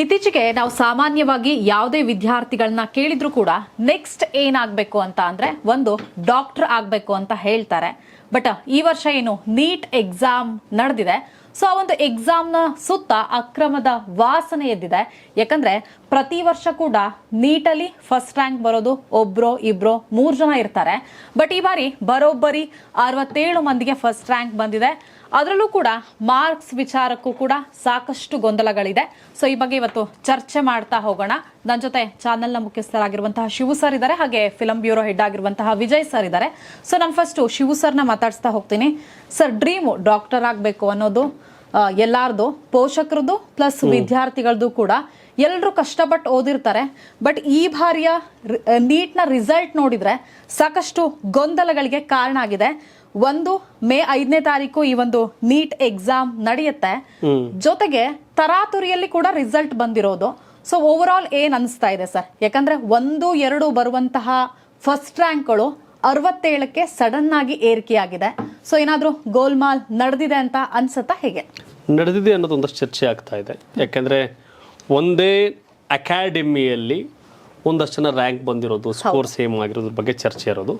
ಇತ್ತೀಚೆಗೆ ನಾವು ಸಾಮಾನ್ಯವಾಗಿ ಯಾವುದೇ ವಿದ್ಯಾರ್ಥಿಗಳನ್ನ ಕೇಳಿದ್ರು ಕೂಡ ನೆಕ್ಸ್ಟ್ ಏನಾಗಬೇಕು ಅಂತ ಅಂದರೆ ಒಂದು ಡಾಕ್ಟರ್ ಆಗಬೇಕು ಅಂತ ಹೇಳ್ತಾರೆ. ಬಟ್ ಈ ವರ್ಷ ಏನು ನೀಟ್ ಎಕ್ಸಾಮ್ ನಡೆದಿದೆ. ಸೊ ಆ ಒಂದು ಎಕ್ಸಾಮ್ನ ಸುತ್ತ ಅಕ್ರಮದ ವಾಸನೆ ಎದ್ದಿದೆ. ಯಾಕಂದ್ರೆ ಪ್ರತಿ ವರ್ಷ ಕೂಡ ನೀಟಲ್ಲಿ ಫಸ್ಟ್ ರ್ಯಾಂಕ್ ಬರೋದು ಒಬ್ರೋ, ಇಬ್ರೋ ಮೂರು ಜನ ಇರ್ತಾರೆ. ಬಟ್ ಈ ಬಾರಿ ಬರೋಬ್ಬರಿ ಅರವತ್ತೇಳು ಮಂದಿಗೆ ಫಸ್ಟ್ ರ್ಯಾಂಕ್ ಬಂದಿದೆ. ಅದರಲ್ಲೂ ಕೂಡ ಮಾರ್ಕ್ಸ್ ವಿಚಾರಕ್ಕೂ ಕೂಡ ಸಾಕಷ್ಟು ಗೊಂದಲಗಳಿದೆ. ಸೊ ಈ ಬಗ್ಗೆ ಇವತ್ತು ಚರ್ಚೆ ಮಾಡ್ತಾ ಹೋಗೋಣ. ನನ್ನ ಜೊತೆ ಚಾನೆಲ್ನ ಮುಖ್ಯಸ್ಥರಾಗಿರುವಂತಹ ಶಿವು ಸರ್ ಇದ್ದಾರೆ, ಹಾಗೆ ಫಿಲಂ ಬ್ಯೂರೋ ಹೆಡ್ ಆಗಿರುವಂತಹ ವಿಜಯ್ ಸರ್ ಇದ್ದಾರೆ. ಸೊ ನಾನು ಫಸ್ಟು ಶಿವು ಸರ್ನ ಮಾತಾಡಿಸ್ತಾ ಹೋಗ್ತೀನಿ. ಸರ್, ಡ್ರೀಮು ಡಾಕ್ಟರ್ ಆಗಬೇಕು ಅನ್ನೋದು ಎಲ್ಲಾರ್ದು ಪೋಷಕರದು ಪ್ಲಸ್ ವಿದ್ಯಾರ್ಥಿಗಳದ್ದು ಕೂಡ ಎಲ್ಲರೂ ಕಷ್ಟಪಟ್ಟು ಓದಿರ್ತಾರೆ. ಬಟ್ ಈ ಬಾರಿಯ ನೀಟ್ನ ರಿಸಲ್ಟ್ ನೋಡಿದ್ರೆ ಸಾಕಷ್ಟು ಗೊಂದಲಗಳಿಗೆ ಕಾರಣ ಆಗಿದೆ. ಒಂದು ಮೇ ಐದನೇ ತಾರೀಕು ಈ ಒಂದು ನೀಟ್ ಎಕ್ಸಾಮ್ ನಡೆಯುತ್ತೆ. ಜೊತೆಗೆ ತರಾತುರಿಯಲ್ಲಿ ಕೂಡ ರಿಸಲ್ಟ್ ಬಂದಿರೋದು. ಸೊ ಓವರ್ ಆಲ್ ಏನ್ ಅನಿಸ್ತಾ ಇದೆ ಸರ್? ಯಾಕಂದ್ರೆ ಒಂದು ಎರಡು ಬರುವಂತಹ ಫಸ್ಟ್ ರ್ಯಾಂಕ್ಗಳು ಅರವತ್ತೇಳಕ್ಕೆ ಸಡನ್ ಆಗಿ ಏರಿಕೆಯಾಗಿದೆ. ಸೊ ಏನಾದರೂ ಗೋಲ್ಮಾಲ್ ನಡೆದಿದೆ ಅಂತ ಅನ್ಸುತ್ತಾ ಹೇಗೆ? ನಡೆದಿದೆ ಅನ್ನೋದು ಒಂದಷ್ಟು ಚರ್ಚೆ ಆಗ್ತಾ ಇದೆ. ಯಾಕೆಂದರೆ ಒಂದೇ ಅಕಾಡೆಮಿಯಲ್ಲಿ ಒಂದಷ್ಟು ಜನ ರ್ಯಾಂಕ್ ಬಂದಿರೋದು ಸ್ಕೋರ್ ಸೇಮ್ ಆಗಿರೋದ್ರ ಬಗ್ಗೆ ಚರ್ಚೆ ಇರೋದು.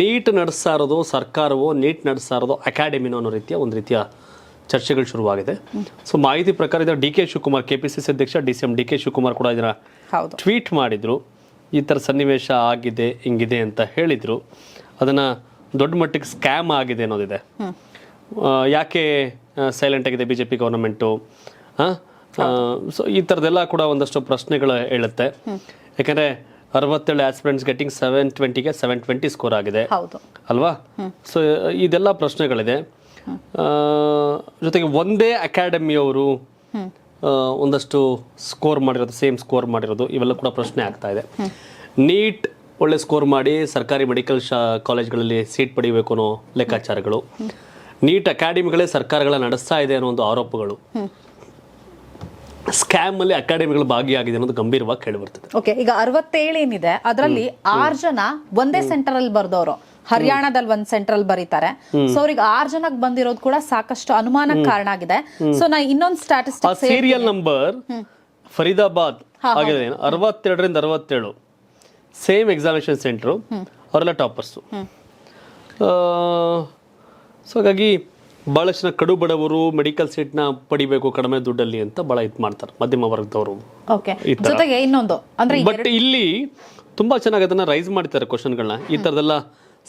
ನೀಟ್ ನಡೆಸ್ತಾ ಇರೋದು ಸರ್ಕಾರವೋ ನೀಟ್ ನಡೆಸ್ತಾ ಇರೋದು ಅಕಾಡೆಮಿನೋ ಅನ್ನೋ ರೀತಿಯ ಒಂದು ರೀತಿಯ ಚರ್ಚೆಗಳು ಶುರುವಾಗಿದೆ. ಸೊ ಮಾಹಿತಿ ಪ್ರಕಾರ D K Shivakumar K P C C ಅಧ್ಯಕ್ಷ D C M D K Shivakumar ಕೂಡ ಇದರ ಹೌದು. ಟ್ವೀಟ್ ಮಾಡಿದ್ರು. ಈ ಥರ ಸನ್ನಿವೇಶ ಆಗಿದೆ ಹಿಂಗಿದೆ ಅಂತ ಹೇಳಿದರು. ಅದನ್ನು ದೊಡ್ಡ ಮಟ್ಟಿಗೆ ಸ್ಕ್ಯಾಮ್ ಆಗಿದೆ ಅನ್ನೋದಿದೆ. ಯಾಕೆ ಸೈಲೆಂಟ್ ಆಗಿದೆ B J P government so ಈ ಥರದ್ದೆಲ್ಲ ಕೂಡ ಒಂದಷ್ಟು ಪ್ರಶ್ನೆಗಳು ಹೇಳುತ್ತೆ ಯಾಕಂದರೆ ಅರವತ್ತೇಳು ಆಸ್ಪಿರೆಂಟ್ಸ್ ಗೆಟಿಂಗ್ ಸೆವೆನ್ ಟ್ವೆಂಟಿಗೆ ಸೆವೆನ್ ಟ್ವೆಂಟಿ ಸ್ಕೋರ್ ಆಗಿದೆ. ಅಲ್ವಾ? ಸೊ ಇದೆಲ್ಲ ಪ್ರಶ್ನೆಗಳಿದೆ. ಜೊತೆಗೆ ಒಂದೇ ಅಕಾಡೆಮಿಯವರು ಒಂದಷ್ಟು ಸ್ಕೋರ್ ಮಾಡಿರೋದು ಸೇಮ್ ಸ್ಕೋರ್ ಮಾಡಿರೋದು ಇವೆಲ್ಲ ಕೂಡ ಪ್ರಶ್ನೆ ಆಗ್ತಾ ಇದೆ. ನೀಟ್ ಒಳ್ಳೆ ಸ್ಕೋರ್ ಮಾಡಿ ಸರ್ಕಾರಿ ಮೆಡಿಕಲ್ ಶಾ ಕಾಲೇಜ್ಗಳಲ್ಲಿ ಸೀಟ್ ಪಡಿಬೇಕು ಅನ್ನೋ ಲೆಕ್ಕಾಚಾರಗಳು. ನೀಟ್ ಅಕಾಡೆಮಿಗಳೇ ಸರ್ಕಾರಗಳ ನಡೆಸ್ತಾ ಇದೆ ಅನ್ನೋ ಒಂದು ಆರೋಪಗಳು. ಸ್ಕ್ಯಾಮ್ ಅಲ್ಲಿ ಅಕಾಡೆಮಿಗಳು ಭಾಗಿಯಾಗಿದೆ ಅನ್ನೋದು ಗಂಭೀರವಾಗಿ ಕೇಳಿಬರ್ತದೆ ಓಕೆ ಈಗ ಅರವತ್ತೇಳು ಏನಿದೆ ಅದರಲ್ಲಿ ಆರು ಜನ ಒಂದೇ ಸೆಂಟರ್ ಅಲ್ಲಿ ಬರ್ದವ್ರು. ಹರಿಯಾಣದಲ್ಲಿ ಒಂದ್ ಸೆಂಟ್ರಲ್ ಬರೀತಾರೆ. ಸೊ ಅವ್ರಿಗೆ ಆರ್ ಜನಕ್ಕೆ ಬಂದಿರೋದು ಕೂಡ ಸಾಕಷ್ಟು ಅನುಮಾನಕ್ಕೆ ಕಾರಣ ಆಗಿದೆ. ಸೊ ನಾ ಇನ್ನೊಂದು ಸ್ಟಾಟಿಸ್ಟಿಕ್ ಸೀರಿಯಲ್ ನಂಬರ್ ಫರೀದಾಬಾದ್ ಆಗಿದೆ ಅರವತ್ತೆರಡರಿಂದ ಅರವತ್ತೇಳು. ಸೇಮ್ ಎಕ್ಸಾಮಿನೇಷನ್ ಸೆಂಟ್ರು ಅವರೆಲ್ಲ ಟಾಪರ್ಸು ಸೊ ಹಾಗಾಗಿ ಭಾಳಷ್ಟು ಜನ ಕಡು ಬಡವರು ಮೆಡಿಕಲ್ ಸೀಟ್ನ ಪಡಿಬೇಕು ಕಡಿಮೆ ದುಡ್ಡಲ್ಲಿ ಅಂತ ಬಹಳ ಇದು ಮಾಡ್ತಾರೆ ಮಧ್ಯಮ ವರ್ಗದವರು. ಜೊತೆಗೆ ಇನ್ನೊಂದು. ಬಟ್ ಇಲ್ಲಿ ತುಂಬಾ ಚೆನ್ನಾಗಿ ಅದನ್ನ ರೈಸ್ ಮಾಡ್ತಾರೆ ಕ್ವಶನ್ಗಳನ್ನ ಈ ಥರದೆಲ್ಲ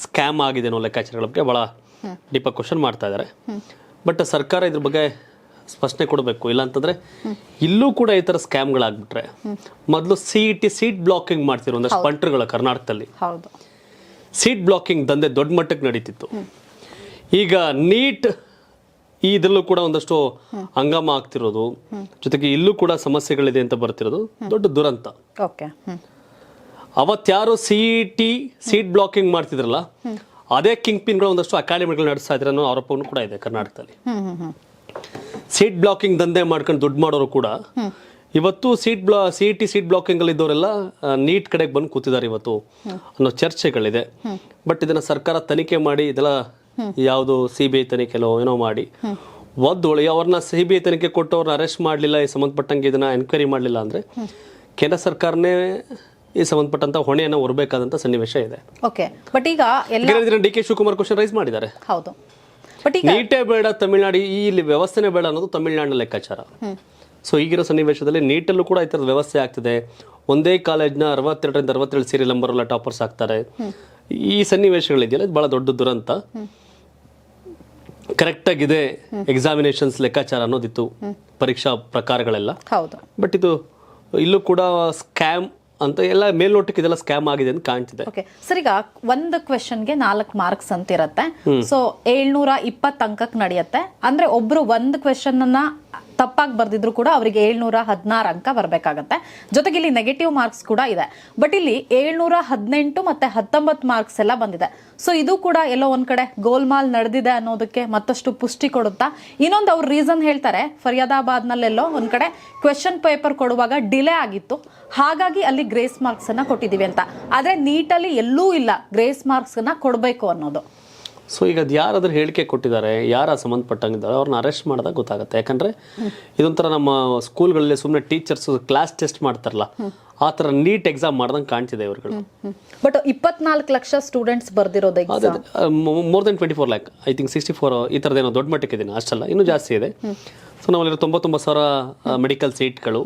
ಸ್ಕ್ಯಾಮ್ ಆಗಿದೆ ಅನ್ನೋ ಲೆಕ್ಕಾಚಾರಗಳ ಬಗ್ಗೆ ಭಾಳ ಡೀಪಾಗಿ ಕ್ವಶನ್ ಮಾಡ್ತಾ ಇದ್ದಾರೆ ಬಟ್ ಸರ್ಕಾರ ಇದ್ರ ಬಗ್ಗೆ ಸ್ಪಷ್ಟನೆ ಕೊಡಬೇಕು. ಇಲ್ಲ ಅಂತಂದ್ರೆ ಇಲ್ಲೂ ಕೂಡ ಈ ಥರ ಸ್ಕ್ಯಾಮ್ಗಳಾಗ್ಬಿಟ್ರೆ ಮೊದಲು C E T seat blocking ಮಾಡ್ತಿರೋ ಒಂದಷ್ಟು ಪಂಟ್ರಿಗಳು ಕರ್ನಾಟಕದಲ್ಲಿ ಸೀಟ್ ಬ್ಲಾಕಿಂಗ್ ದಂಧೆ ದೊಡ್ಡ ಮಟ್ಟಕ್ಕೆ ನಡೀತಿತ್ತು. ಈಗ ನೀಟ್ ಈ ಇದರಲ್ಲೂ ಕೂಡ ಒಂದಷ್ಟು ಹಂಗಾಮ ಆಗ್ತಿರೋದು. ಜೊತೆಗೆ ಇಲ್ಲೂ ಕೂಡ ಸಮಸ್ಯೆಗಳಿದೆ ಅಂತ ಬರ್ತಿರೋದು. ದೊಡ್ಡ ದುರಂತ. ಅವತ್ಯಾರು ಸಿ ಟಿ ಸೀಟ್ ಬ್ಲಾಕಿಂಗ್ ಮಾಡ್ತಿದ್ರಲ್ಲ, ಅದೇ ಕಿಂಗ್ ಪಿನ್ಗಳು ಒಂದಷ್ಟು ಅಕಾಡೆಮಿಗಳು ನಡೆಸ್ತಾ ಇದ್ರೆ ಅನ್ನೋ ಆರೋಪವನ್ನು ಕೂಡ ಇದೆ ಕರ್ನಾಟಕದಲ್ಲಿ. ಸೀಟ್ ಬ್ಲಾಕಿಂಗ್ ದಂಧೆ ಮಾಡ್ಕೊಂಡು ದುಡ್ಡು ಮಾಡೋರು ಕೂಡ, ಇವತ್ತು ಸೀಟ್ ಬ್ಲಾ ಸಿ ಟಿ ಸೀಟ್ ಬ್ಲಾಕಿಂಗ್ ಅಲ್ಲಿ ಇದ್ದವರೆಲ್ಲ ನೀಟ್ ಕಡೆಗೆ ಬಂದು ಕೂತಿದ್ದಾರೆ ಇವತ್ತು ಅನ್ನೋ ಚರ್ಚೆಗಳಿದೆ. ಬಟ್ ಇದನ್ನ ಸರ್ಕಾರ ತನಿಖೆ ಮಾಡಿ, ಇದೆಲ್ಲ ಯಾವುದು ಸಿ ಬಿ ಐ ತನಿಖೆಲೋ ಏನೋ ಮಾಡಿ ಒದ್ದೊಳಿ ಅವ್ರನ್ನ ಸಿ ಬಿ ಐ ತನಿಖೆ ಕೊಟ್ಟು ಅವ್ರನ್ನ ಅರೆಸ್ಟ್ ಮಾಡಲಿಲ್ಲ, ಈ ಸಂಬಂಧಪಟ್ಟಂಗೆ ಇದನ್ನ ಎನ್ಕ್ವೈರಿ ಮಾಡಲಿಲ್ಲ ಅಂದ್ರೆ, ಕೇಂದ್ರ ಸರ್ಕಾರನೇ ಈ ಸಂಬಂಧಪಟ್ಟಂತ ಹೊಣೆಯನ್ನು ಹೊರಬೇಕಾದಂತ ಸನ್ನಿವೇಶ ಇದೆ. ಓಕೆ ಬಟ್ ಈಗ ಎಲ್ಲ D K Shivakumar question raise ಮಾಡಿದ್ದಾರೆ. ಹೌದು. ಬಟ್ ಈಗ ನೀಟೇ ಬೇಡ ತಮಿಳ್ನಾಡು ಈ ಇಲ್ಲಿ ವ್ಯವಸ್ಥೆನೇ ಬೇಡ ಅನ್ನೋದು ತಮಿಳ್ನಾಡಿನ ಲೆಕ್ಕಾಚಾರ. ಸೊ ಈಗಿರೋ ಸನ್ನಿವೇಶದಲ್ಲಿ ನೀಟಲ್ಲೂ ಕೂಡ ಈ ಥರದ ವ್ಯವಸ್ಥೆ ಆಗ್ತಿದೆ. ಒಂದೇ ಕಾಲೇಜ್ನ ಅರವತ್ತೆರಡರಿಂದ ಅರವತ್ತೇಳು ಸೀರಿಯಲ್ ನಂಬರ್ ಎಲ್ಲ ಟಾಪರ್ಸ್ ಆಗ್ತಾರೆ. ಈ ಸನ್ನಿವೇಶಗಳಿದೆಯಲ್ಲ ಇದು ಬಹಳ ದೊಡ್ಡ ದುರಂತ ಕರೆಕ್ಟ್ ಆಗಿದೆ ಎಕ್ಸಾಮಿನೇಷನ್ಸ್ ಲೆಕ್ಕಾಚಾರ ಅನ್ನೋದಿತ್ತು ಪರೀಕ್ಷಾ ಪ್ರಕಾರಗಳೆಲ್ಲ. ಹೌದು. ಬಟ್ ಇದು ಇಲ್ಲೂ ಕೂಡ ಸ್ಕ್ಯಾಮ್ ಅಂತ ಎಲ್ಲ ಮೇಲ್ನೋಟಕ್ಕೆ ಇದೆಲ್ಲ ಸ್ಕ್ಯಾಮ್ ಆಗಿದೆ ಅಂತ ಕಾಣ್ತಿದೆ. ಓಕೆ ಸರ್ ಈಗ ಒಂದು ಕ್ವೆಶನ್ಗೆ ನಾಲ್ಕು ಮಾರ್ಕ್ಸ್ ಅಂತ ಇರುತ್ತೆ ಸೊ ಏಳ್ನೂರ ಇಪ್ಪತ್ತು ಅಂಕಕ್ಕೆ ನಡೆಯುತ್ತೆ. ಅಂದ್ರೆ ಒಬ್ರು ಒಂದು ಕ್ವೆಶನ್ ಅನ್ನ ತಪ್ಪಾಗಿ ಬರೆದಿದ್ರು ಕೂಡ ಅವರಿಗೆ ಏಳ್ನೂರ ಹದಿನಾರು ಅಂಕ ಬರಬೇಕಾಗತ್ತೆ. ಜೊತೆಗೆ ಇಲ್ಲಿ ನೆಗೆಟಿವ್ ಮಾರ್ಕ್ಸ್ ಕೂಡ ಇದೆ. ಬಟ್ ಇಲ್ಲಿ ಏಳ್ನೂರ ಹದಿನೆಂಟು ಮತ್ತೆ ಹತ್ತೊಂಬತ್ತು ಮಾರ್ಕ್ಸ್ ಎಲ್ಲ ಬಂದಿದೆ. ಸೊ ಇದು ಕೂಡ ಎಲ್ಲೋ ಒಂದ್ ಕಡೆ ಗೋಲ್ಮಾಲ್ ನಡೆದಿದೆ ಅನ್ನೋದಕ್ಕೆ ಮತ್ತಷ್ಟು ಪುಷ್ಟಿ ಕೊಡುತ್ತಾ? ಇನ್ನೊಂದು ಅವ್ರು ರೀಸನ್ ಹೇಳ್ತಾರೆ, ಫರಿಯಾದಾಬಾದ್ನಲ್ಲೆಲ್ಲೋ ಒಂದ್ ಕಡೆ ಕ್ವೆಶನ್ ಪೇಪರ್ ಕೊಡುವಾಗ ಡಿಲೇ ಆಗಿತ್ತು. ಹಾಗಾಗಿ ಅಲ್ಲಿ ಗ್ರೇಸ್ ಮಾರ್ಕ್ಸ್ ಅನ್ನ ಕೊಟ್ಟಿದೀವಿ ಅಂತ. ಆದ್ರೆ, ನೀಟಲ್ಲಿ ಎಲ್ಲೂ ಇಲ್ಲ ಗ್ರೇಸ್ ಮಾರ್ಕ್ಸ್ ಅನ್ನ ಕೊಡಬೇಕು ಅನ್ನೋದು. ಸೊ ಈಗ ಅದು ಯಾರಾದ್ರೂ ಹೇಳಿಕೆ ಕೊಟ್ಟಿದ್ದಾರೆ ಯಾರ ಸಂಬಂಧಪಟ್ಟಂಗಿದ್ದಾರೆ ಅವ್ರನ್ನ ಅರೆಸ್ಟ್ ಮಾಡಿದಾಗ ಗೊತ್ತಾಗುತ್ತೆ. ಯಾಕಂದ್ರೆ ಇದೊಂಥರ ನಮ್ಮ ಸ್ಕೂಲ್ಗಳಲ್ಲಿ ಸುಮ್ಮನೆ ಟೀಚರ್ಸ್ ಕ್ಲಾಸ್ ಟೆಸ್ಟ್ ಮಾಡ್ತಾರಲ್ಲ ಆ ಥರ ನೀಟ್ ಎಕ್ಸಾಮ್ ಮಾಡ್ದಂಗೆ ಕಾಣ್ತಿದೆ ಇವ್ರುಗಳು. ಬಟ್ ಇಪ್ಪತ್ನಾಲ್ಕು ಲಕ್ಷ ಸ್ಟೂಡೆಂಟ್ಸ್ ಬರ್ದಿರೋದು ಅದೇ more than twenty four lakh I think sixty four ಈ ಥರದ್ದೇನೋ ದೊಡ್ಡ ಮಟ್ಟಕ್ಕೆ ಇದೀನಿ ಅಷ್ಟಲ್ಲ ಇನ್ನೂ ಜಾಸ್ತಿ ಇದೆ. ಸೊ ನಮ್ಮಲ್ಲಿರೋ ತೊಂಬತ್ತೊಂಬತ್ತು ಸಾವಿರ ಮೆಡಿಕಲ್ ಸೀಟ್ಗಳು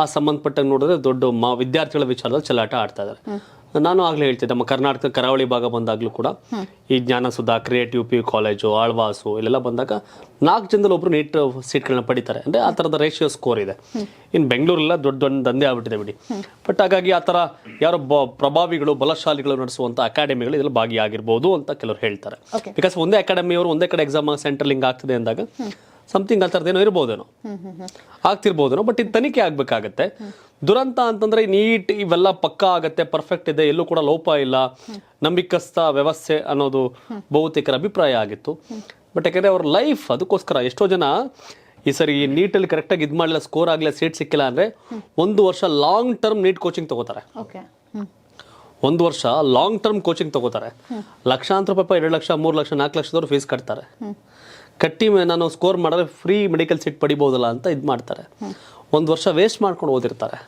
ಆ ಸಂಬಂಧಪಟ್ಟಂಗೆ ನೋಡಿದ್ರೆ ದೊಡ್ಡ ಮಾ ವಿದ್ಯಾರ್ಥಿಗಳ ವಿಚಾರದಲ್ಲಿ ಚಲಾಟ ಆಡ್ತಾ ಇದ್ದಾರೆ ನಾನು ಆಗ್ಲೇ ಹೇಳ್ತಿದ್ದೆ ನಮ್ಮ ಕರ್ನಾಟಕ ಕರಾವಳಿ ಭಾಗ ಬಂದಾಗ್ಲೂ ಕೂಡ ಈ Jnanasudha creative P U college Alvas ಇಲ್ಲೆಲ್ಲ ಬಂದಾಗ ನಾಲ್ಕು ಜನದಲ್ಲಿ ಒಬ್ರು ನೀಟ್ ಸೀಟ್ಗಳನ್ನ ಪಡಿತಾರೆ. ಅಂದರೆ ಆ ಥರದ ರೇಷಿಯೋ ಸ್ಕೋರ್ ಇದೆ. ಇನ್ನು ಬೆಂಗಳೂರೆಲ್ಲ ದೊಡ್ಡ ದೊಡ್ಡ ದಂಧೆ ಆಗ್ಬಿಟ್ಟಿದೆ ಬಿಡಿ. ಬಟ್ ಹಾಗಾಗಿ ಆ ಥರ ಯಾರೋ ಬ ಪ್ರಭಾವಿಗಳು ಬಲಶಾಲಿಗಳು ನಡೆಸುವಂಥ ಅಕಾಡೆಮಿಗಳು ಇದರಲ್ಲಿ ಭಾಗಿಯಾಗಿರ್ಬೋದು ಅಂತ ಕೆಲವರು ಹೇಳ್ತಾರೆ. ಬಿಕಾಸ್ ಒಂದೇ ಅಕಾಡೆಮಿಯವರು ಒಂದೇ ಕಡೆ ಎಕ್ಸಾಮ್ ಸೆಂಟರ್ ಲಿಂಕ್ ಆಗ್ತದೆ ಅಂದಾಗ ಸಮಥಿಂಗ್ ಆ ಥರದ್ದೇನೋ ಇರ್ಬೋದೇನೋ. ಆಗ್ತಿರ್ಬೋದೇನೋ ಬಟ್ ಇದು ತನಿಖೆ ಆಗಬೇಕಾಗತ್ತೆ. ದುರಂತ ಅಂತಂದ್ರೆ ನೀಟ್ ಇವೆಲ್ಲ ಪಕ್ಕಾ ಆಗುತ್ತೆ ಪರ್ಫೆಕ್ಟ್ ಇದೆ ಎಲ್ಲೂ ಕೂಡ ಲೋಪ ಇಲ್ಲ. ನಂಬಿಕಸ್ಥ ವ್ಯವಸ್ಥೆ ಅನ್ನೋದು ಬಹುತೇಕರ ಅಭಿಪ್ರಾಯ ಆಗಿತ್ತು. ಬಟ್ ಯಾಕಂದ್ರೆ ಅವ್ರ ಲೈಫ್ ಅದಕ್ಕೋಸ್ಕರ ಎಷ್ಟೋ ಜನ ಈ ಸರಿ ಈ ನೀಟಲ್ಲಿ ಕರೆಕ್ಟಾಗಿ ಇದು ಮಾಡಲಿಲ್ಲ ಸ್ಕೋರ್ ಆಗಲಿಲ್ಲ ಸೀಟ್ ಸಿಕ್ಕಿಲ್ಲ ಅಂದರೆ ಒಂದು ವರ್ಷ ಲಾಂಗ್ ಟರ್ಮ್ ನೀಟ್ ಕೋಚಿಂಗ್ ತಗೋತಾರೆ. ಒಂದು ವರ್ಷ ಲಾಂಗ್ ಟರ್ಮ್ ಕೋಚಿಂಗ್ ತಗೋತಾರೆ. ಲಕ್ಷಾಂತರ ರೂಪಾಯಿ ಎರಡು ಲಕ್ಷ ಮೂರು ಲಕ್ಷ ನಾಲ್ಕು ಲಕ್ಷದವ್ರು ಫೀಸ್ ಕಟ್ತಾರೆ. ಕಟ್ಟಿ ನಾನು ಸ್ಕೋರ್ ಮಾಡಿದ್ರೆ ಫ್ರೀ ಮೆಡಿಕಲ್ ಸೀಟ್ ಪಡಿಬೋದಲ್ಲ ಅಂತ ಇದು ಮಾಡ್ತಾರೆ. ಒಂದು ವರ್ಷ ವೇಸ್ಟ್ ಮಾಡ್ಕೊಂಡು ಓದಿರ್ತಾರೆ.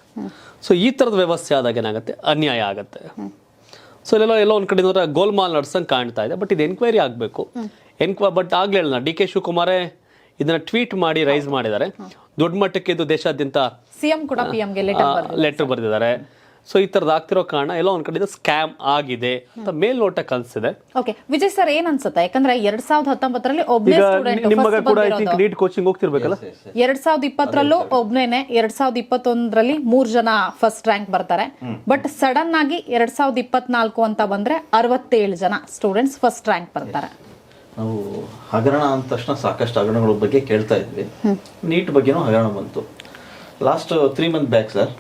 ಸೊ ಈ ಥರದ ವ್ಯವಸ್ಥೆ ಆದಾಗ ಏನಾಗುತ್ತೆ? ಅನ್ಯಾಯ ಆಗುತ್ತೆ. ಸೊ ಇಲ್ಲೆಲ್ಲ ಎಲ್ಲೋ ಒಂದು ಕಡೆ ನೋಡ್ರೆ ಗೋಲ್ಮಾಲ್ ನಡ್ಸಂಗೆ ಕಾಣ್ತಾ ಇದೆ. ಬಟ್ ಇದು ಎನ್ಕ್ವೈರಿ ಆಗಬೇಕು. ಎನ್ಕ್ವ ಬಟ್ ಆಗಲೇ ಡಿ ಕೆ ಶಿವಕುಮಾರೇ ಇದನ್ನ ಟ್ವೀಟ್ ಮಾಡಿ ರೈಸ್ ಮಾಡಿದ್ದಾರೆ. ದೊಡ್ಡ ಮಟ್ಟಕ್ಕೆ ಇದು ದೇಶಾದ್ಯಂತ ಸಿಎಂ ಕೂಡ ಲೆಟರ್ ಬರೆದಿದ್ದಾರೆ. ಸೊ ಈ ತರದ್ ಆಗ್ತಿರೋ ಕಾರಣ ಎಲ್ಲ ಒಂದ್ ಕಡೆ ಸ್ಕ್ಯಾಮ್ ಆಗಿದೆ ಅಂತ ಮೇಲ್ನೋಟಕ್ಕೆ ಅನ್ಸಿದೆ ಓಕೆ ವಿಜಯ್ ಸರ್ ಏನ್ ಅನ್ಸುತ್ತೆ? ಯಾಕಂದ್ರೆ ಎರಡ್ ಸಾವಿರದ ಹತ್ತೊಂಬತ್ತರಲ್ಲಿ ಒಬ್ಬನೇ ಈಗ ಸ್ಟೂಡೆಂಟ್ ನಿಮ್ಮ ಮಗ ಕೂಡ ಐ ಥಿಂಕ್ ನೀಟ್ ಕೋಚಿಂಗ್ ಹೋಗ್ತಿರ್ಬೇಕಲ್ಲ? ಎರಡ್ ಸಾವಿರದ ಇಪ್ಪತ್ತರಲ್ಲೂ ಒಬ್ನೇನೆ ಎರಡ್ ಸಾವಿರದ ಇಪ್ಪತ್ತೊಂದರಲ್ಲಿ ಮೂರ್ ಜನ ಫಸ್ಟ್ ರ್ಯಾಂಕ್ ಬರ್ತಾರೆ. ಬಟ್ ಸಡನ್ ಆಗಿ ಎರಡ್ ಸಾವಿರದ ಇಪ್ಪತ್ನಾಲ್ಕು ಅಂತ ಬಂದ್ರೆ ಅರವತ್ತೇಳು ಜನ ಸ್ಟೂಡೆಂಟ್ಸ್ ಫಸ್ಟ್ ರ್ಯಾಂಕ್ ಬರ್ತಾರೆ. ನಾವು ಹಗರಣ ಅಂದ ತಕ್ಷಣ ಸಾಕಷ್ಟು ಹಗರಣಗಳ ಬಗ್ಗೆ ಕೇಳ್ತಾ ಇದ್ವಿ. ನೀಟ್ ಬಗ್ಗೆನೂ ಹಗರಣ ಬಂತು. Last three month back sir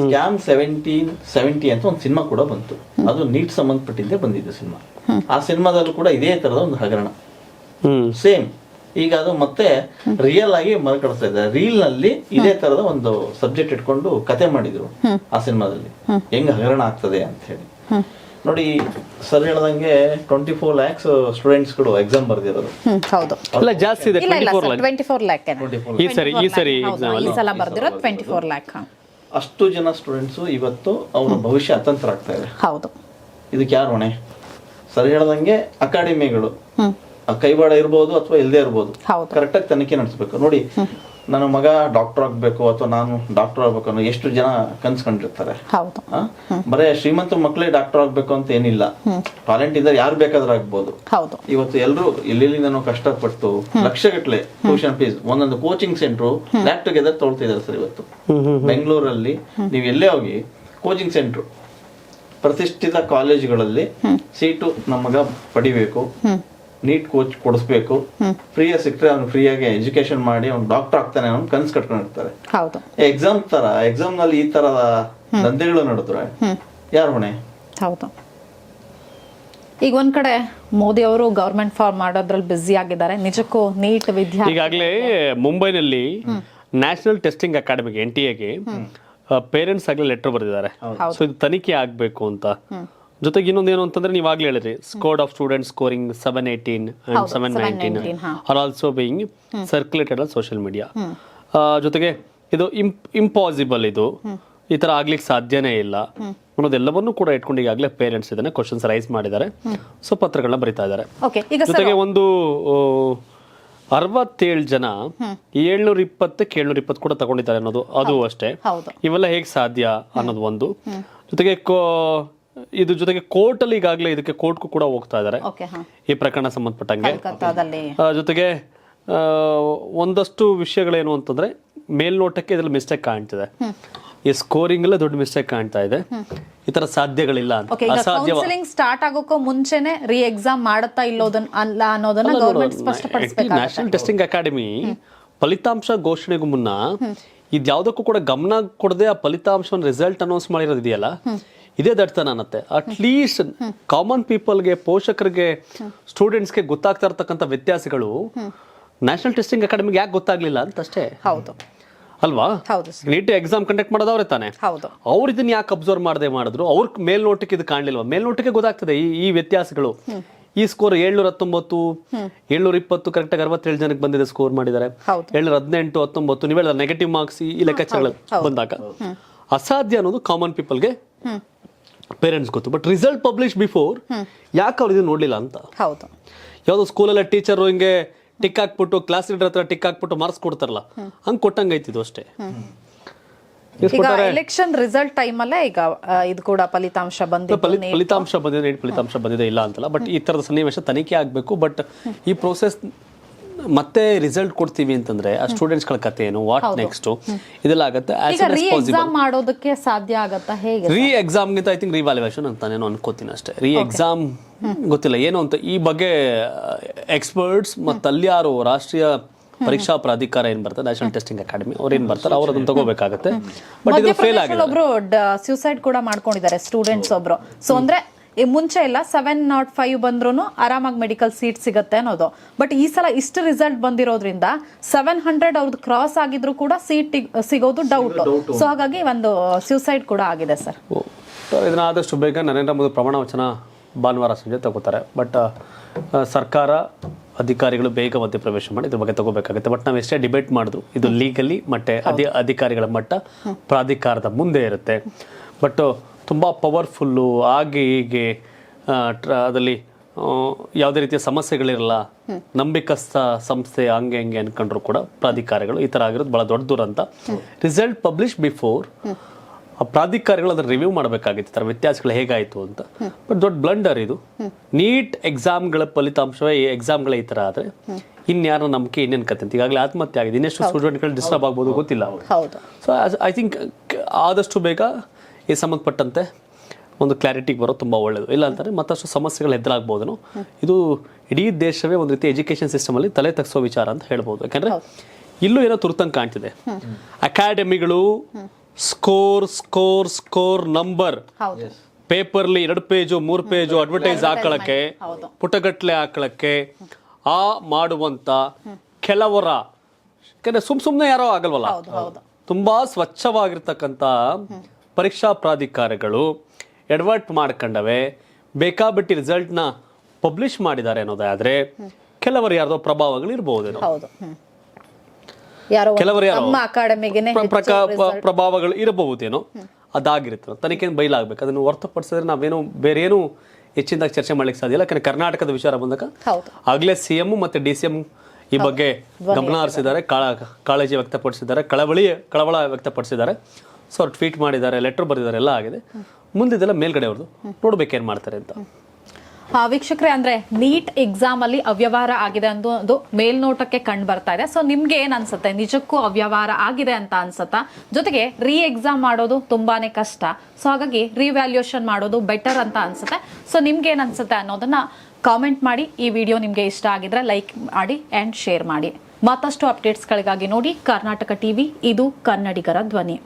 scam seventeen seventy ಅಂತ ಒಂದು ಸಿನಿಮಾ ಕೂಡ ಬಂತು. ಅದು ನೀಟ್ ಸಂಬಂಧಪಟ್ಟಿದ್ದೇ ಬಂದಿದ್ದು ಸಿನಿಮಾ ಆ ಸಿನಿಮಾದಲ್ಲೂ ಕೂಡ ಇದೇ ತರದ ಒಂದು ಹಗರಣ. ಸೇಮ್ ಈಗ ಅದು ಮತ್ತೆ ರಿಯಲ್ ಆಗಿ ಮರುಕಳಿಸ್ತಾ ಇದ್ದಾರೆ ರೀಲ್ನಲ್ಲಿ ಇದೇ ತರದ ಒಂದು ಸಬ್ಜೆಕ್ಟ್ ಇಟ್ಕೊಂಡು ಕತೆ ಮಾಡಿದ್ರು ಆ ಸಿನಿಮಾದಲ್ಲಿ ಹೆಂಗ್ ಹಗರಣ ಆಗ್ತದೆ ಅಂತ ಹೇಳಿ. ನೋಡಿ ಸರ್ ಹೇಳ್ದಂಗೆ ಟ್ವೆಂಟಿ ಫೋರ್ ಲ್ಯಾಕ್ಸ್ ಸ್ಟೂಡೆಂಟ್ಸ್ಗಳು ಎಕ್ಸಾಮ್ ಬರ್ದಿರೋದು. ಹೌದು. ಅಲ್ಲ ಜಾಸ್ತಿ ಇದೆ ಇಲ್ಲ ಇಲ್ಲ ಟ್ವೆಂಟಿ ಫೋರ್ ಲ್ಯಾಕ್ ಈ ಸರಿ ಈ ಸರಿ ಎಕ್ಸಾಮ್ ಈ ಸಲ ಬರ್ದಿರೋದು ಟ್ವೆಂಟಿ ಫೋರ್ ಲ್ಯಾಕ್ ಅಷ್ಟು ಜನ ಸ್ಟೂಡೆಂಟ್ಸು ಇವತ್ತು ಅವರ ಭವಿಷ್ಯ ಅತಂತ್ರ ಆಗ್ತಾ ಇದೆ. ಹೌದು. ಇದಕ್ಕೆ ಯಾರು ಹೊಣೆ? ಸರಿ ಹೇಳ್ದಂಗೆ ಅಕಾಡೆಮಿಗಳು. ಆ ಕೈವಾಡ ಇರ್ಬೋದು ಅಥವಾ ಇಲ್ಲದೆ ಇರ್ಬೋದು. ಕರೆಕ್ಟಾಗಿ ತನಿಖೆ ನಡೆಸಬೇಕು. ನೋಡಿ ನನ್ನ ಮಗ ಡಾಕ್ಟರ್ ಆಗ್ಬೇಕು ಅಥವಾ ನಾನು ಡಾಕ್ಟರ್ ಆಗ್ಬೇಕು ಅನ್ನೋ ಎಷ್ಟು ಜನ ಕನ್ಸ್ಕೊಂಡಿರ್ತಾರೆ? ಬರೇ ಶ್ರೀಮಂತ ಮಕ್ಕಳೇ ಡಾಕ್ಟರ್ ಆಗ್ಬೇಕು ಅಂತ ಏನಿಲ್ಲ. ಟ್ಯಾಲೆಂಟ್ ಇದ್ದಾರೆ ಯಾರು ಬೇಕಾದ್ರೂ ಆಗ್ಬೋದು. ಹೌದು. ಇವತ್ತು ಎಲ್ಲರೂ ನಾನು ಕಷ್ಟಪಟ್ಟು ಲಕ್ಷಗಟ್ಟಲೆ ಟ್ಯೂಷನ್ ಫೀಸ್ ಒಂದೊಂದು ಕೋಚಿಂಗ್ ಸೆಂಟ್ರು ಲ್ಯಾಕ್ ಟುಗೆದರ್ ತೊಗೊಳ್ತಿದ್ದಾರೆ ಸರ್ ಇವತ್ತು. ಬೆಂಗಳೂರಲ್ಲಿ ನೀವು ಎಲ್ಲೇ ಹೋಗಿ ಕೋಚಿಂಗ್ ಸೆಂಟ್ರು ಪ್ರತಿಷ್ಠಿತ ಕಾಲೇಜುಗಳಲ್ಲಿ ಸೀಟು ನಮ್ಮ ಮಗ ಪಡಿಬೇಕು. ನೀಟ್ ಕೋಚ್ ಕೊಡಿಸ್ಬೇಕು. ಫ್ರೀಯಾಗಿ ಸಿಕ್ಕರೆ ಅವ್ನು ಫ್ರೀಯಾಗಿ ಎಜುಕೇಶನ್ ಮಾಡಿ ಅವ್ನು ಡಾಕ್ಟರ್ ಆಗ್ತಾನೆ ಅವ್ನು ಕನ್ಸು ಕಟ್ಕೊಂಡಿರ್ತಾರೆ ಎಕ್ಸಾಮ್ ತರ ಎಕ್ಸಾಮ್ನಲ್ಲಿ ಈ ತರದ ದಂಧೆಗಳು ನಡೆದ್ರೆ ಯಾರು ಹೊಣೆ? ಹೌದು. ಈಗ ಒಂದ್ ಕಡೆ ಮೋದಿ ಅವರು ಗವರ್ಮೆಂಟ್ ಫಾರ್ಮ್ ಮಾಡೋದ್ರಲ್ಲಿ ಬ್ಯುಸಿ ಆಗಿದ್ದಾರೆ. ನಿಜಕ್ಕೂ ನೀಟ್ ವಿದ್ಯಾ ಈಗಾಗಲೇ ಮುಂಬೈನಲ್ಲಿ ನ್ಯಾಷನಲ್ ಟೆಸ್ಟಿಂಗ್ ಅಕಾಡೆಮಿಗೆ ಎನ್ ಟಿ ಎಗೆ ಪೇರೆಂಟ್ಸ್ ಆಗಲೇ ಲೆಟರ್ ಬರೆದಿದ್ದಾರೆ. ಸೊ ಇದು ತನಿಖೆ ಆಗಬೇಕು ಅಂತ. ಜೊತೆಗೆ ಇನ್ನೊಂದು ಏನು ಅಂತಂದ್ರೆ ನೀವು ಆಗ್ಲೇ ಹೇಳಿದ್ರಿ score of student scoring seven eighteen and seven nineteen 719, are also being circulated on social media ಜೊತೆಗೆ ಇದು ಇಂಪಾಸಿಬಲ್ ಇದು. ಈ ತರ ಆಗ್ಲಿಕ್ಕೆ ಸಾಧ್ಯನೇ ಇಲ್ಲ. ಅನ್ನೋದೆಲ್ಲವನ್ನೂ ಕೂಡ ಇಟ್ಕೊಂಡು ಈಗಾಗಲೇ ಪೇರೆಂಟ್ಸ್ ಇದನ್ನ ಕ್ವಶನ್ಸ್ ರೈಸ್ ಮಾಡಿದ್ದಾರೆ. ಸೊ ಪತ್ರಗಳನ್ನ ಬರಿತಾ ಇದ್ದಾರೆ. ಜೊತೆಗೆ ಒಂದು ಅರವತ್ತೇಳು ಜನ ಏಳ್ನೂರ ಇಪ್ಪತ್ತಕ್ಕೆ ಏಳ್ನೂರ ಇಪ್ಪತ್ತು ಕೂಡ ತಗೊಂಡಿದ್ದಾರೆ ಅನ್ನೋದು ಅದು ಅಷ್ಟೇ. ಇವೆಲ್ಲ ಹೇಗೆ ಸಾಧ್ಯ ಅನ್ನೋದು ಒಂದು. ಜೊತೆಗೆ ಕೋ- ಇದು ಜೊತೆಗೆ ಕೋರ್ಟ್ ಅಲ್ಲಿ ಈಗಾಗಲೇ ಇದಕ್ಕೆ ಕೋರ್ಟ್ಗೂ ಕೂಡ ಹೋಗ್ತಾ ಇದ್ದಾರೆ. ಹಾ. ಈ ಪ್ರಕರಣ ಸಂಬಂಧಪಟ್ಟಂಗೆ. ಜೊತೆಗೆ ಒಂದಷ್ಟು ವಿಷಯಗಳೇನು ಅಂತಂದ್ರೆ ಮೇಲ್ನೋಟಕ್ಕೆ ಇದ್ರಲ್ಲಿ ಮಿಸ್ಟೇಕ್ ಕಾಣ್ತಿದೆ. ಈ ಸ್ಕೋರಿಂಗ್ ಎಲ್ಲ ದೊಡ್ಡ ಮಿಸ್ಟೇಕ್ ಕಾಣ್ತಾ ಇದೆ. ಈ ತರ ಸಾಧ್ಯಗಳಿಲ್ಲ ಕೌನ್ಸಿಲಿಂಗ್ ಸ್ಟಾರ್ಟ್ ಆಗೋಕ್ಕೂ ಮುಂಚೆನೆ ರೀ ಎಕ್ಸಾಮ್ ಮಾಡುತ್ತಾ ಇಲ್ಲೋದನ್ನ ಅಲ್ಲ ಅನ್ನೋದನ್ನ ಗೌರ್ಮೆಂಟ್ ಸ್ಪಷ್ಟಪಡಿಸಬೇಕು ನ್ಯಾಷನಲ್ ಟೆಸ್ಟಿಂಗ್ ಅಕಾಡೆಮಿ ಫಲಿತಾಂಶ ಘೋಷಣೆಗೂ ಮುನ್ನ ಇದ್ಯಾವುದಕ್ಕೂ ಕೂಡ ಗಮನ ಕೊಡದೆ ಆ ಫಲಿತಾಂಶವನ್ನು ರಿಸಲ್ಟ್ ಅನೌನ್ಸ್ ಮಾಡಿರೋದು ಇದೆಯಲ್ಲ ಇದೇ ದಡ್ತನ ಅನ್ನತ್ತೆ. ಅಟ್ಲೀಸ್ಟ್ ಕಾಮನ್ ಪೀಪಲ್ಗೆ ಪೋಷಕರಿಗೆ ಸ್ಟೂಡೆಂಟ್ಸ್ಗೆ ಗೊತ್ತಾಗ್ತಾ ಇರ್ತಕ್ಕಂಥ ವ್ಯತ್ಯಾಸಗಳು ನ್ಯಾಷನಲ್ ಟೆಸ್ಟಿಂಗ್ ಅಕಾಡೆಮಿಗೆ ಯಾಕೆ ಗೊತ್ತಾಗ್ಲಿಲ್ಲ ಅಂತ ಅಷ್ಟೇ ಹೌದು ಅಲ್ವಾ ನೀಟ್ ಎಕ್ಸಾಮ್ ಕಂಡಕ್ಟ್ ಮಾಡೋದವ್ರೆ ತಾನೆ. ಹೌದು. ಅವ್ರು ಇದನ್ನ ಯಾಕೆ ಅಬ್ಸರ್ವ್ ಮಾಡದೆ ಮಾಡಿದ್ರು? ಅವ್ರ ಮೇಲ್ನೋಟಕ್ಕೆ ಇದು ಕಾಣಲಿಲ್ವಾ? ಮೇಲ್ನೋಟಕ್ಕೆ ಗೊತ್ತಾಗ್ತದೆ ಈ ಈ ವ್ಯತ್ಯಾಸಗಳು. ಈ ಸ್ಕೋರ್ ಏಳ್ನೂರ ಹತ್ತೊಂಬತ್ತು ಏಳ್ನೂರ ಇಪ್ಪತ್ತು ಕರೆಕ್ಟಾಗಿ ಅರವತ್ತೇಳು ಜನಕ್ಕೆ ಬಂದಿದೆ ಸ್ಕೋರ್ ಮಾಡಿದ್ದಾರೆ. ಏಳ್ನೂರ ಹದಿನೆಂಟು ಹತ್ತೊಂಬತ್ತು ನೀವು ಹೇಳಿದ್ರೆ ನೆಗೆಟಿವ್ ಮಾರ್ಕ್ಸ್ ಈ ಲೆಕ್ಕಾಚಾರಗಳು ಬಂದಾಗ. ಅಸಾಧ್ಯ ಅನ್ನೋದು ಕಾಮನ್ ಪೀಪಲ್ಗೆ ಪೇರೆಂಟ್ಸ್ ಗೊತ್ತು. ಬಟ್ ರಿಸಲ್ಟ್ ಪಬ್ಲಿಷ್ ಬಿಫೋರ್ ಯಾಕೆ ಅವ್ರು ಇದು ನೋಡ್ಲಿಲ್ಲ ಅಂತ? ಹೌದು. ಯಾವುದೋ ಸ್ಕೂಲಲ್ಲ ಟೀಚರು ಹಿಂಗೆ ಟಿಕ್ ಹಾಕ್ಬಿಟ್ಟು ಕ್ಲಾಸ್ ಲೀಡರ್ ಹತ್ರ ಟಿಕ್ ಹಾಕ್ಬಿಟ್ಟು ಮಾರ್ಕ್ಸ್ ಕೊಡ್ತಾರಲ್ಲ ಹಂಗೆ ಕೊಟ್ಟಂಗೆ ಇದು ಅಷ್ಟೇ. ಈಗ ಎಲೆಕ್ಷನ್ ರಿಸಲ್ಟ್ ಟೈಮ್ ಅಲ್ಲೇ ಈಗ ಆ, ಇದು ಕೂಡ ಫಲಿತಾಂಶ ಬಂದಿದೆ ಫಲಿ- ಫಲಿತಾಂಶ ಬಂದಿದೆ ನೀಟ್ ಫಲಿತಾಂಶ ಬಂದಿದೆ ಇಲ್ಲ ಅಂತಲ್ಲ. ಬಟ್ ಈ ತರದ ಸನ್ನಿವೇಶ ತನಿಖೆ ಆಗಬೇಕು. ಬಟ್ ಈ ಪ್ರೋಸೆಸ್ ಮತ್ತೆ ರಿಸಲ್ಟ್ ಕೊಡ್ತೀವಿ ಅಂತಂದ್ರೆ ಆ ಸ್ಟೂಡೆಂಟ್ಸ್ಗಳ ಕತೆ ಏನು ವಾಟ್ ನೆಕ್ಸ್ಟ್ ಇದೆಲ್ಲ ಆಗುತ್ತೆ ಎಕ್ಸಾಮ್ ಮಾಡೋದಕ್ಕೆ ಸಾಧ್ಯ ಆಗುತ್ತಾ ಹೇಗೆ ರೀ ಎಕ್ಸಾಮ್ಗಿಂತ ಐ ಥಿಂಕ್ ರಿವ್ಯಾಲ್ಯೂಯೇಷನ್ ಅಂತ ನಾನು ಅನ್ಕೋತೀನಿ ಅಷ್ಟೇ. ರೀ ಎಕ್ಸಾಮ್ ಗೊತ್ತಿಲ್ಲ. ಏನು ಅಂತ ಈ ಬಗ್ಗೆ ಎಕ್ಸ್ಪರ್ಟ್ಸ್ ಮತ್ತೆ ಅಲ್ಲಿ ಯಾರು ರಾಷ್ಟ್ರೀಯ ಪರೀಕ್ಷಾ ಪ್ರಾಧಿಕಾರ ಏನ್ ಬರ್ತದೆ ನ್ಯಾಷನಲ್ ಟೆಸ್ಟಿಂಗ್ ಅಕಾಡೆಮಿ ಅವ್ರು ಏನ್ ಬರ್ತಾರೆ ಅವ್ರ ಅದನ್ನ ತಗೋಬೇಕಾಗುತ್ತೆ. ಬಟ್ ಇದು ಫೇಲ್ ಆಗಿದೆ. ಒಬ್ರು ಸ್ಯೂಸೈಡ್ ಕೂಡ ಮಾಡ್ಕೊಂಡಿದ್ದಾರೆ ಸ್ಟೂಡೆಂಟ್ಸ್ ಒಬ್ರು. ಸೊ ಅಂದ್ರೆ ಈ ಮುಂಚೆ ಎಲ್ಲ ಸೆವೆನ್ ನಾಟ್ ಫೈವ್ ಬಂದ್ರೂ ಆರಾಮಾಗಿ ಮೆಡಿಕಲ್ ಸೀಟ್ ಸಿಗತ್ತೆ ಅನ್ನೋದು. ಬಟ್ ಈ ಸಲ ಇಷ್ಟು ರಿಸಲ್ಟ್ ಬಂದಿರೋದ್ರಿಂದ ಸೆವೆನ್ ಹಂಡ್ರೆಡ್ ಅವ್ರದ್ದು ಕ್ರಾಸ್ ಆಗಿದ್ರು ಕೂಡ ಸೀಟ್ ಸಿಗೋದು ಡೌಟ್ ಸೊ ಹಾಗಾಗಿ ಒಂದು ಸ್ಯೂಸೈಡ್ ಕೂಡ ಆಗಿದೆ ಸರ್ ಇದನ್ನ ಆದಷ್ಟು ಬೇಗ ನರೇಂದ್ರ ಮೋದಿ ಪ್ರಮಾಣ ವಚನ ಭಾನುವಾರ ಸಂಜೆ ತಗೋತಾರೆ. ಬಟ್ ಸರ್ಕಾರ ಅಧಿಕಾರಿಗಳು ಬೇಗ ಮಧ್ಯಪ್ರವೇಶ ಮಾಡಿ ಇದ್ರ ಬಗ್ಗೆ ತಗೋಬೇಕಾಗುತ್ತೆ. ಬಟ್ ನಾವು ಎಷ್ಟೇ ಡಿಬೇಟ್ ಮಾಡಿದ್ರು ಇದು ಲೀಗಲಿ ಮತ್ತೆ ಅಧಿ ಅಧಿಕಾರಿಗಳ ಮಟ್ಟ ಪ್ರಾಧಿಕಾರದ ಮುಂದೆ ಇರುತ್ತೆ. ಬಟ್ ತುಂಬ ಪವರ್ಫುಲ್ಲು ಹಾಗೆ ಹೀಗೆ ಅದರಲ್ಲಿ ಯಾವುದೇ ರೀತಿಯ ಸಮಸ್ಯೆಗಳಿರಲ್ಲ. ನಂಬಿಕಸ್ಥ ಸಂಸ್ಥೆ ಹಂಗೆ ಹಂಗೆ ಅನ್ಕೊಂಡ್ರು ಕೂಡ ಪ್ರಾಧಿಕಾರಗಳು ಈ ಥರ ಆಗಿರೋದು ಭಾಳ ದೊಡ್ಡ ದೂರ ಅಂತ ರಿಸಲ್ಟ್ ಪಬ್ಲಿಷ್ ಬಿಫೋರ್ ಆ ಪ್ರಾಧಿಕಾರಿಗಳು ಅದನ್ನು ರಿವ್ಯೂ ಮಾಡಬೇಕಾಗಿತ್ತು ಥರ ವ್ಯತ್ಯಾಸಗಳು ಹೇಗಾಯಿತು ಅಂತ. ಬಟ್ ದೊಡ್ಡ ಬ್ಲಂಡರ್ ಇದು. ನೀಟ್ ಎಕ್ಸಾಮ್ಗಳ ಫಲಿತಾಂಶವೇ ಈ ಎಕ್ಸಾಮ್ಗಳ ಈ ಥರ ಆದರೆ ಇನ್ಯಾರ ನಂಬಿಕೆ ಇನ್ನೇನು ಕತೆ ಅಂತ. ಈಗಾಗಲೇ ಆತ್ಮಹತ್ಯೆ ಆಗಿದೆ. ಇನ್ನೆಷ್ಟು ಸ್ಟೂಡೆಂಟ್ಗಳು ಡಿಸ್ಟರ್ಬ್ ಆಗ್ಬೋದು ಗೊತ್ತಿಲ್ಲ ಸೊ ಐ ಥಿಂಕ್ ಆದಷ್ಟು ಬೇಗ ಈ ಸಂಬಂಧಪಟ್ಟಂತೆ ಒಂದು ಕ್ಲಾರಿಟಿಗೆ ಬರೋದು ತುಂಬ ಒಳ್ಳೆಯದು ಇಲ್ಲ ಅಂತಂದರೆ ಮತ್ತಷ್ಟು ಸಮಸ್ಯೆಗಳು ಎದುರಾಗ್ಬೋದೇನೋ. ಇದು ಇಡೀ ದೇಶವೇ ಒಂದು ರೀತಿ ಎಜುಕೇಷನ್ ಸಿಸ್ಟಮಲ್ಲಿ ತಲೆ ತಗ್ಸೋ ವಿಚಾರ ಅಂತ ಹೇಳ್ಬೋದು. ಯಾಕಂದರೆ ಇಲ್ಲೂ ಏನೋ ತುರ್ತಂಗೆ ಕಾಣ್ತಿದೆ. ಅಕಾಡೆಮಿಗಳು ಸ್ಕೋರ್ ಸ್ಕೋರ್ ಸ್ಕೋರ್ ನಂಬರ್ ಹೌದು. ಪೇಪರ್ಲಿ ಎರಡು ಪೇಜು ಮೂರು ಪೇಜು ಅಡ್ವರ್ಟೈಸ್ ಹಾಕೊಳ್ಳಕ್ಕೆ ಹೌದು. ಪುಟಗಟ್ಲೆ ಹಾಕೊಳ್ಳಕ್ಕೆ ಆ ಮಾಡುವಂತ ಕೆಲವರ ಯಾಕಂದರೆ ಸುಮ್ ಸುಮ್ಮನೆ ಯಾರೋ ಆಗಲ್ವಲ್ಲ? ಹೌದು ಹೌದು. ತುಂಬಾ ಸ್ವಚ್ಛವಾಗಿರ್ತಕ್ಕಂಥ ಪರೀಕ್ಷಾ ಪ್ರಾಧಿಕಾರಗಳು ಎಡ್ವರ್ಟ್ ಮಾಡ್ಕೊಂಡವೆ ಬೇಕಾಬಿಟ್ಟಿ ರಿಸಲ್ಟ್ನ ಪಬ್ಲಿಷ್ ಮಾಡಿದ್ದಾರೆ ಅನ್ನೋದಾದ್ರೆ ಕೆಲವರು ಯಾರ್ದೋ ಪ್ರಭಾವಗಳು ಇರಬಹುದೇನೋ. ಕೆಲವರು ಪ್ರಭಾವಗಳು ಇರಬಹುದೇನೋ ಅದಾಗಿರುತ್ತೆ ತನಿಖೆ ಬೈಲಾಗಬೇಕು. ಅದನ್ನು ಹೊರತುಪಡಿಸಿದ್ರೆ ನಾವೇನು ಬೇರೆ ಏನು ಹೆಚ್ಚಿನದಾಗಿ ಚರ್ಚೆ ಮಾಡ್ಲಿಕ್ಕೆ ಸಾಧ್ಯ ಇಲ್ಲ. ಯಾಕಂದ್ರೆ ಕರ್ನಾಟಕದ ವಿಚಾರ ಬಂದಾಗ ಆಗ್ಲೇ ಸಿ ಎಂ ಮತ್ತೆ ಡಿ ಸಿ ಎಂ ಈ ಬಗ್ಗೆ ಗಮನ ಹರಿಸಿದ್ದಾರೆ ಕಾಳ ಕಾಳಜಿ ವ್ಯಕ್ತಪಡಿಸಿದ್ದಾರೆ ಕಳವಳಿ ಕಳವಳ ವ್ಯಕ್ತಪಡಿಸಿದ್ದಾರೆ. ಸೊ ಅವ್ರು ಟ್ವೀಟ್ ಮಾಡಿದ್ದಾರೆ, ಲೆಟರ್ ಬರೆದಿದ್ದಾರೆ, ಎಲ್ಲ ಆಗಿದೆ. ಮುಂದಿದೆಲ್ಲ ಮೇಲ್ಗಡೆ ಅವ್ರದ್ದು ನೋಡ್ಬೇಕು ಏನು ಮಾಡ್ತಾರೆ ಅಂತ. ವೀಕ್ಷಕರೇ, ಅಂದ್ರೆ ನೀಟ್ ಎಕ್ಸಾಮ್ ಅಲ್ಲಿ ಅವ್ಯವಹಾರ ಆಗಿದೆ ಅನ್ನೋದು ಮೇಲ್ನೋಟಕ್ಕೆ ಕಂಡು ಬರ್ತಾ ಇದೆ. ಸೊ ನಿಮ್ಗೆ ಏನ್ ಅನ್ಸುತ್ತೆ? ನಿಜಕ್ಕೂ ಅವ್ಯವಹಾರ ಆಗಿದೆ ಅಂತ ಅನ್ಸುತ್ತಾ? ಜೊತೆಗೆ ರೀ ಎಕ್ಸಾಮ್ ಮಾಡೋದು ತುಂಬಾನೇ ಕಷ್ಟ. ಸೊ ಹಾಗಾಗಿ ರಿವ್ಯಾಲ್ಯೂಯೇಷನ್ ಮಾಡೋದು ಬೆಟರ್ ಅಂತ ಅನ್ಸುತ್ತೆ. ಸೊ ನಿಮ್ಗೆ ಏನ್ ಅನ್ಸುತ್ತೆ ಅನ್ನೋದನ್ನ ಕಾಮೆಂಟ್ ಮಾಡಿ. ಈ ವಿಡಿಯೋ ನಿಮ್ಗೆ ಇಷ್ಟ ಆಗಿದ್ರೆ ಲೈಕ್ ಮಾಡಿ ಅಂಡ್ ಶೇರ್ ಮಾಡಿ. ಮತ್ತಷ್ಟು ಅಪ್ಡೇಟ್ಸ್ಗಳಿಗಾಗಿ ನೋಡಿ ಕರ್ನಾಟಕ ಟಿವಿ ಇದು ಕನ್ನಡಿಗರ ಧ್ವನಿ.